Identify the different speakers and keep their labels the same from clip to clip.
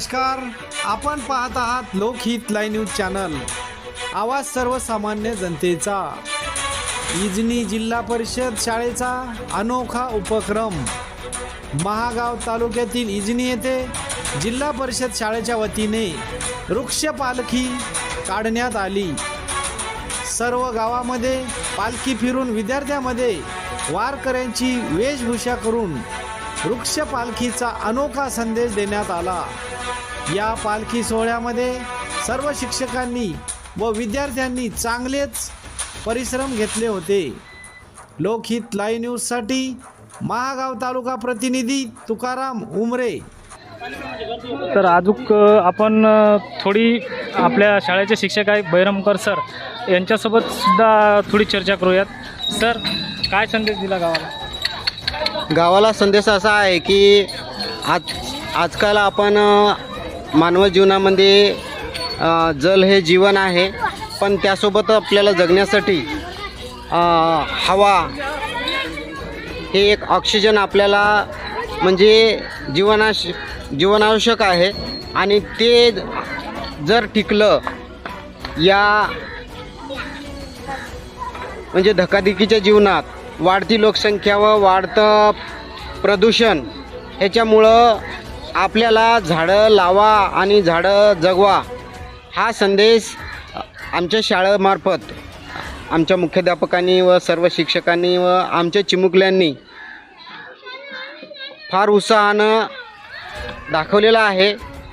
Speaker 1: नमस्कार. आपण पाहत आहात लोकहित लाईव्ह न्यूज चॅनल. आवाज सर्वसामान्य जनतेचा. इजनी जिल्हा परिषद शाळेचा अनोखा उपक्रम. महागाव तालुक्यातील इजनी येथे जिल्हा परिषद शाळेच्या वतीने वृक्ष पालखी काढण्यात आली. सर्व गावामध्ये पालखी फिरून विद्यार्थ्यांमध्ये वारकऱ्यांची वेशभूषा करून वृक्ष पालखीचा अनोखा संदेश देण्यात आला. या पालखी सोहळ्यामध्ये सर्व शिक्षकांनी व विद्यार्थ्यांनी चांगलेच परिश्रम घेतले होते. लोकहित लाईव्ह न्यूजसाठी महागाव तालुका प्रतिनिधी तुकाराम उमरे.
Speaker 2: तर अजूक आपण थोडी आपल्या शाळेचे शिक्षक आहे बैरमकर सर. यांच्यासोबत सुद्धा थोडी चर्चा करूयात. सर काय संदेश दिला गावाला?
Speaker 3: गावाला संदेश असा आहे की आज आजकाल आपण मानव जीवनामध्ये जल हे जीवन आहे. पण त्यासोबत आपल्याला जगण्यासाठी हवा हे एक ऑक्सिजन आपल्याला म्हणजे जीवनाश जीवनावश्यक आहे. आणि ते जर टिकलं या म्हणजे धकाधकीच्या जीवनात वाढती लोकसंख्या व वाढतं प्रदूषण ह्याच्यामुळं आपल्याला झाडं लावा आणि झाडं जगवा हा संदेश आमच्या शाळेमार्फत आमच्या मुख्याध्यापकांनी व सर्व शिक्षकांनी व आमच्या चिमुकल्यांनी फार उत्साहानं दाखवलेलं आहे.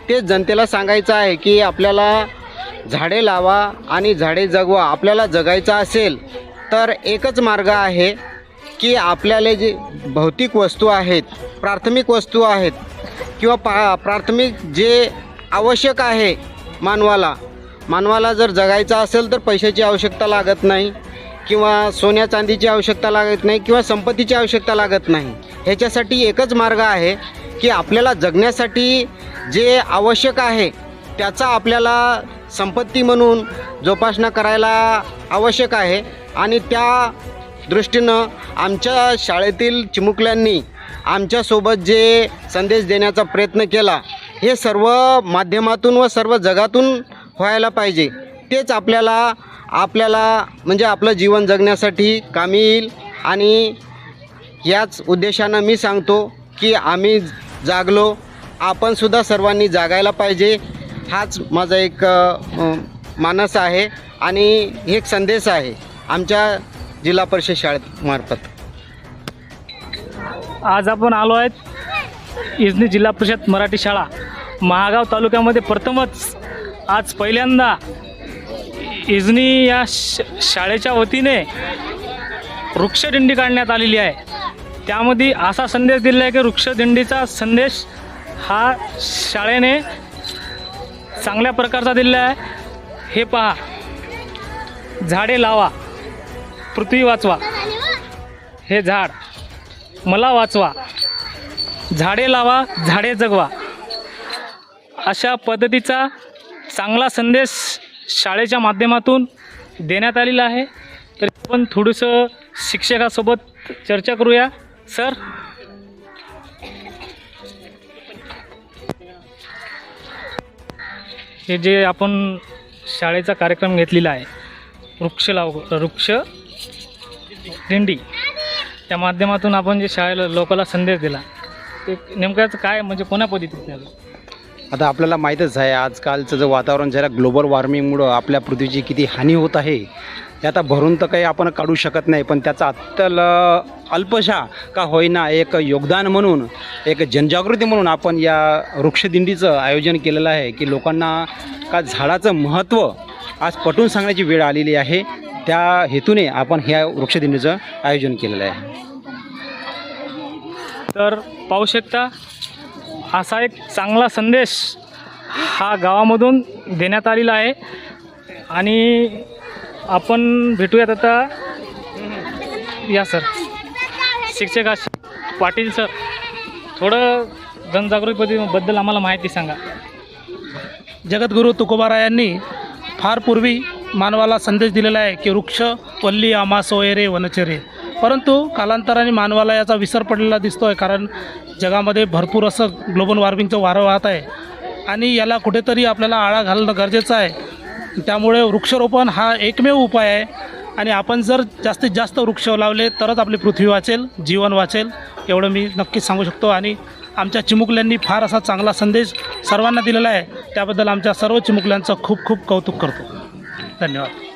Speaker 3: ते जनतेला सांगायचं आहे की आपल्याला झाडे लावा आणि झाडे जगवा आपल्याला जगायचं असेल तर एकच मार्ग आहे की आपल्याला जे भौतिक वस्तू आहेत प्राथमिक वस्तू आहेत किंवा पा प्राथमिक जे आवश्यक आहे मानवाला मानवाला जर जगायचं असेल तर पैशाची आवश्यकता लागत नाही किंवा सोन्या चांदीची आवश्यकता लागत नाही किंवा संपत्तीची आवश्यकता लागत नाही. ह्याच्यासाठी एकच मार्ग आहे की आपल्याला जगण्यासाठी जे आवश्यक आहे त्याचा आपल्याला संपत्ती म्हणून जोपासना करायला आवश्यक आहे आणि त्या दृष्टीनं आमच्या शाळेतील चिमुकल्यांनी आमच्यासोबत जे संदेश देण्याचा प्रयत्न केला हे सर्व माध्यमातून व सर्व जगातून व्हायला पाहिजे. तेच आपल्याला आपल्याला म्हणजे आपलं जीवन जगण्यासाठी कामी येईल आणि याच उद्देशानं मी सांगतो की आम्ही जागलो. आपणसुद्धा सर्वांनी जागायला पाहिजे. हाच माझा एक मानस आहे आणि एक संदेश आहे. आमच्या जिल्हा परिषद शाळेमार्फत
Speaker 2: आज आपण आलो आहेत इजनी जिल्हा परिषद मराठी शाळा. महागाव तालुक्यामध्ये प्रथमच आज पहिल्यांदा इजनी या श शाळेच्या वतीने वृक्षदिंडी काढण्यात आलेली आहे. त्यामध्ये असा संदेश दिला आहे की वृक्षदिंडीचा संदेश हा शाळेने चांगल्या प्रकारचा दिलेला आहे. हे पहा. झाडे लावा. पृथ्वी वाचवा. हे झाड. मला वाचवा. झाडे लावा झाडे जगवा. अशा पद्धतीचा चांगला संदेश शाळेच्या माध्यमातून देण्यात आलेला आहे. तर आपण थोडंसं शिक्षकासोबत चर्चा करूया. सर? हे जे आपण शाळेचा कार्यक्रम घेतलेला आहे वृक्ष लाव वृक्ष दिंडी त्या माध्यमातून आपण जे शाळेला लोकांना संदेश दिला. ते नेमक्याच काय म्हणजे कोण्या पद्धतीत झालं
Speaker 4: आता आपल्याला माहीतच आहे आजकालचं जे वातावरण जरा ग्लोबल वॉर्मिंगमुळं आपल्या पृथ्वीची किती हानी होत आहे. ते आता भरून तर काही आपण काढू शकत नाही पण त्याचा अत्तल अल्पशा का होईना एक योगदान म्हणून एक जनजागृती म्हणून आपण या वृक्षदिंडीचं आयोजन केलेलं आहे की लोकांना का झाडाचं महत्त्व आज पटवून सांगण्याची वेळ आलेली आहे. त्या हेतूने आपण ह्या वृक्षदिंडीचं आयोजन केलेलं आहे.
Speaker 2: तर पाहू शकता असा एक चांगला संदेश हा गावामधून देण्यात आलेला आहे. आणि आपण भेटूयात आता. या सर. शिक्षक पाटील सर थोडं जनजागृतीबद्दल आम्हाला माहिती सांगा.
Speaker 5: जगद्गुरू तुकोबारायांनी फार पूर्वी मानवाला संदेश दिलेला आहे की वृक्ष वल्ली आमास सोयरे वनचरे. परंतु कालांतराने मानवाला याचा विसर पडलेला दिसतो आहे कारण जगामध्ये भरपूर असं ग्लोबल वॉर्मिंगचं वारं वाहत आहे. आणि याला कुठेतरी आपल्याला आळा घालणं गरजेचं आहे. त्यामुळे वृक्षारोपण हा एकमेव उपाय आहे. आणि आपण जर जास्तीत जास्त वृक्ष लावले तरच आपली पृथ्वी वाचेल जीवन वाचेल एवढं मी नक्कीच सांगू शकतो. आणि आमच्या चिमुकल्यांनी फार असा चांगला संदेश सर्वांना दिलेला आहे. त्याबद्दल आमच्या सर्व चिमुकल्यांचं खूप खूप कौतुक करतो. धन्यवाद.